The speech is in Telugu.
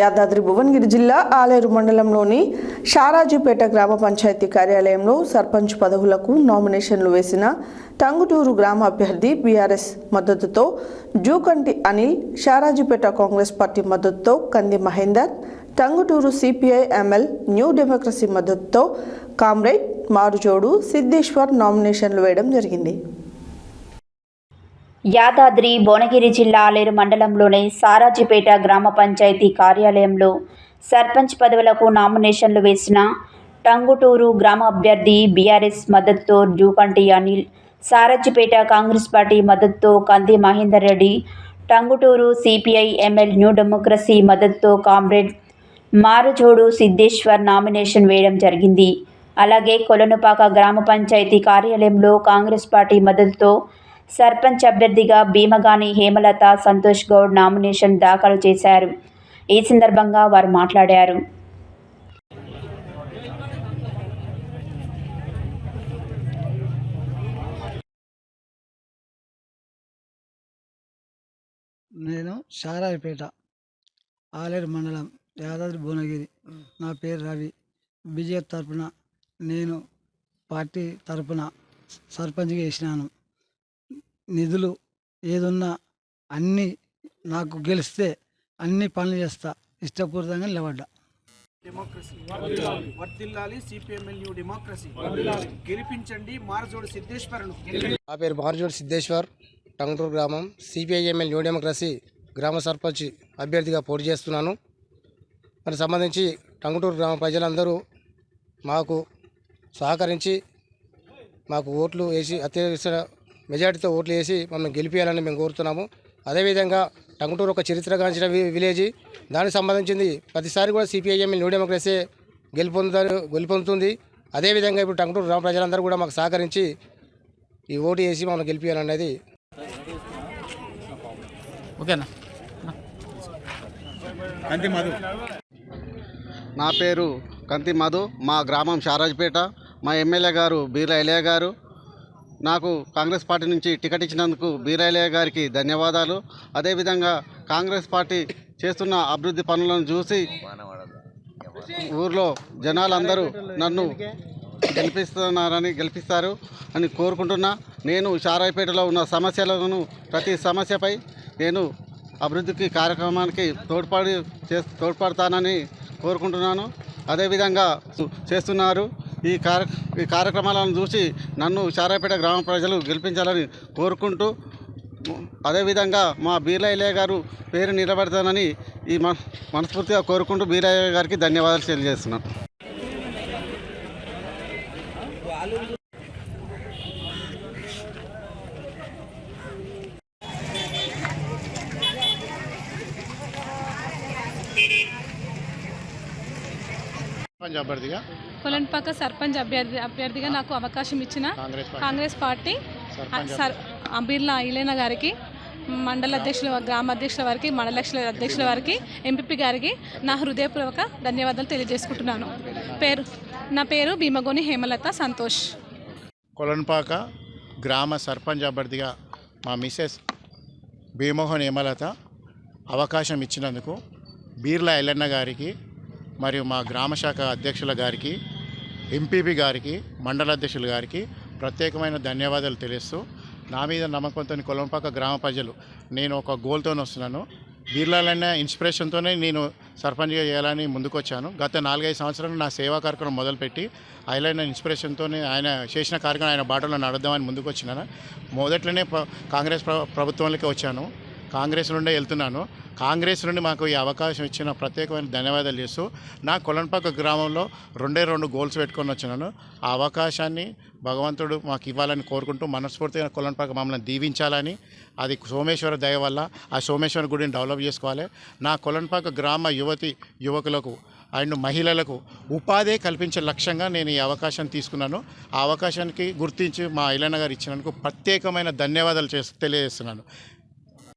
యాదాద్రి భువనగిరి జిల్లా ఆలేరు మండలంలోని షారాజీపేట గ్రామ పంచాయతీ కార్యాలయంలో సర్పంచ్ పదవులకు నామినేషన్లు వేసిన టంగుటూరు గ్రామ అభ్యర్థి బీఆర్ఎస్ మద్దతుతో జూకంటి అనిల్ షారాజీపేట కాంగ్రెస్ పార్టీ మద్దతుతో Kandi Mahender Tanguturu CPI ML New Democracy మద్దతుతో కామ్రేడ్ మారుజోడు సిద్ధేశ్వర్ నామినేషన్లు వేయడం జరిగింది. యాదాద్రి భువనగిరి జిల్లా ఆలేరు మండలంలోని సారాజీపేట గ్రామ పంచాయతీ కార్యాలయంలో సర్పంచ్ పదవులకు నామినేషన్లు వేసిన టంగుటూరు గ్రామ అభ్యర్థి బీఆర్ఎస్ మద్దతుతో జూకంటి అనిల్ సారాజీపేట కాంగ్రెస్ పార్టీ మద్దతుతో Kandi Mahender Reddy Tanguturu CPI ML New Democracy మద్దతుతో కామ్రేడ్ మారుజోడు సిద్ధేశ్వర్ నామినేషన్ వేయడం జరిగింది. అలాగే కొలనుపాక గ్రామ పంచాయతీ కార్యాలయంలో కాంగ్రెస్ పార్టీ మద్దతుతో సర్పంచ్ అభ్యర్థిగా భీమగాని హేమలత సంతోష్ గౌడ్ నామినేషన్ దాఖలు చేశారు. ఈ సందర్భంగా వారు మాట్లాడారు. నేను సారాయిపేట ఆలేరు మండలం యాదాద్రి భువనగిరి. నా పేరు రవి. బీజేపీ తరపున నేను పార్టీ తరపున సర్పంచ్గా వేసినాను నిధులు ఏదున్నా అన్నీ నాకు గెలిస్తే అన్ని పనులు చేస్తా. ఇష్టపూర్వకంగా నిలబడ్డా. డెమోక్రసీ వర్దిల్లాలి సిపిఎంఎల్ న్యూ డెమోక్రసీ గెలిపించండి. మారజోడు సిద్ధేశ్వరను. నా పేరు మార్జోడ్ సిద్ధేశ్వర్. టంగుటూరు గ్రామం. సిపిఐఎంఎల్ న్యూ డెమోక్రసీ గ్రామ సర్పంచ్ అభ్యర్థిగా పోటీ చేస్తున్నాను. మరి సంబంధించి టంగుటూరు గ్రామ ప్రజలందరూ మాకు సహకరించి మాకు ఓట్లు వేసి అత్యవసర మెజార్టీతో ఓట్లు వేసి మమ్మల్ని గెలిపించాలని మేము కోరుతున్నాము. అదేవిధంగా టంగుటూరు ఒక చరిత్రగాంచిన వి- విలేజ్. దానికి సంబంధించింది ప్రతిసారి కూడా సిపిఐఎంఎల్ న్యూ డెమోక్రసీ గెలుపొందుతారు గెలుపొందుతుంది. అదేవిధంగా ఇప్పుడు టంగుటూరు గ్రామ ప్రజలందరూ కూడా మాకు సహకరించి ఈ ఓటు వేసి మమ్మల్ని గెలిపించాలనేది ఓకేనా? నా పేరు కంతి మధు మా గ్రామం షారాజ్పేట. మా ఎమ్మెల్యే గారు బీరా ఎలయ్య గారు. నాకు కాంగ్రెస్ పార్టీ నుంచి టికెట్ ఇచ్చినందుకు బీరాలయ్య గారికి ధన్యవాదాలు. అదేవిధంగా కాంగ్రెస్ పార్టీ చేస్తున్న అభివృద్ధి పనులను చూసి ఊర్లో జనాలందరూ నన్ను గెలిపిస్తున్నారని గెలిపిస్తారు అని కోరుకుంటున్నా. నేను షారాయిపేటలో ఉన్న సమస్యలను ప్రతి సమస్యపై నేను అభివృద్ధికి కార్యక్రమానికి తోడ్పడి చే తోడ్పడతానని కోరుకుంటున్నాను. అదేవిధంగా చేస్తున్నారు ఈ కార్య ఈ కార్యక్రమాలను చూసి నన్ను చారాపేట గ్రామ ప్రజలు గెలిపించాలని కోరుకుంటూ అదేవిధంగా మా బీర్లయ్య గారు పేరు నిలబెడతానని ఈ మన మనస్ఫూర్తిగా కోరుకుంటూ బీరయ్య గారికి ధన్యవాదాలు తెలియజేస్తున్నాను సర్పంచ్ అభ్యర్థిగా? కొలన్పాక సర్పంచ్ అభ్యర్థి అభ్యర్థిగా నాకు అవకాశం ఇచ్చిన కాంగ్రెస్ పార్టీ. అబీర్లా ఐలేన గారికి మండల అధ్యక్షుల గ్రామ అధ్యక్షుల వారికి మండల అధ్యక్షుల వారికి ఎంపీపీ గారికి నా హృదయపూర్వక ధన్యవాదాలు తెలియజేసుకుంటున్నాను. పేరు నా పేరు భీమగోని హేమలత సంతోష్. కొలన్పాక గ్రామ సర్పంచ్ అభ్యర్థిగా మా మిసెస్ భీమోహన్ హేమలత అవకాశం ఇచ్చినందుకు బీర్ల ఎల్లన్న గారికి మరియు మా గ్రామ శాఖ అధ్యక్షుల గారికి ఎంపీపీ గారికి మండల అధ్యక్షుల గారికి ప్రత్యేకమైన ధన్యవాదాలు తెలుస్తూ నా మీద నమ్మకంతో కొలంపాక గ్రామ ప్రజలు నేను ఒక గోల్తో వస్తున్నాను. బీర్లాలన్న ఇన్స్పిరేషన్తోనే నేను సర్పంచ్గా చేయాలని ముందుకొచ్చాను. గత నాలుగైదు సంవత్సరాలు నా సేవా కార్యక్రమం మొదలుపెట్టి ఆయన ఇన్స్పిరేషన్తోనే ఆయన చేసిన కార్యక్రమం ఆయన బాటలో నడుద్దామని ముందుకు వచ్చినాను మొదట్లోనే కాంగ్రెస్ ప్ర- ప్రభుత్వంలోకి వచ్చాను. కాంగ్రెస్ నుండే వెళ్తున్నాను. కాంగ్రెస్ నుండి మాకు ఈ అవకాశం ఇచ్చిన ప్రత్యేకమైన ధన్యవాదాలు చేస్తూ నా కొలన్పాక గ్రామంలో రెండే రెండు గోల్స్ పెట్టుకొని వచ్చినాను. ఆ అవకాశాన్ని భగవంతుడు మాకు ఇవ్వాలని కోరుకుంటూ మనస్ఫూర్తిగా కొలన్పాక మమ్మల్ని దీవించాలని అది సోమేశ్వర దయ వల్ల ఆ సోమేశ్వర గుడిని డెవలప్ చేసుకోవాలి. నా కొలన్పాక గ్రామ యువతి యువకులకు అండ్ మహిళలకు ఉపాధి కల్పించే లక్ష్యంగా నేను ఈ అవకాశం తీసుకున్నాను. ఆ అవకాశానికి గుర్తించి మా ఐలన్న గారు ఇచ్చినందుకు ప్రత్యేకమైన ధన్యవాదాలు చేసి తెలియజేస్తున్నాను.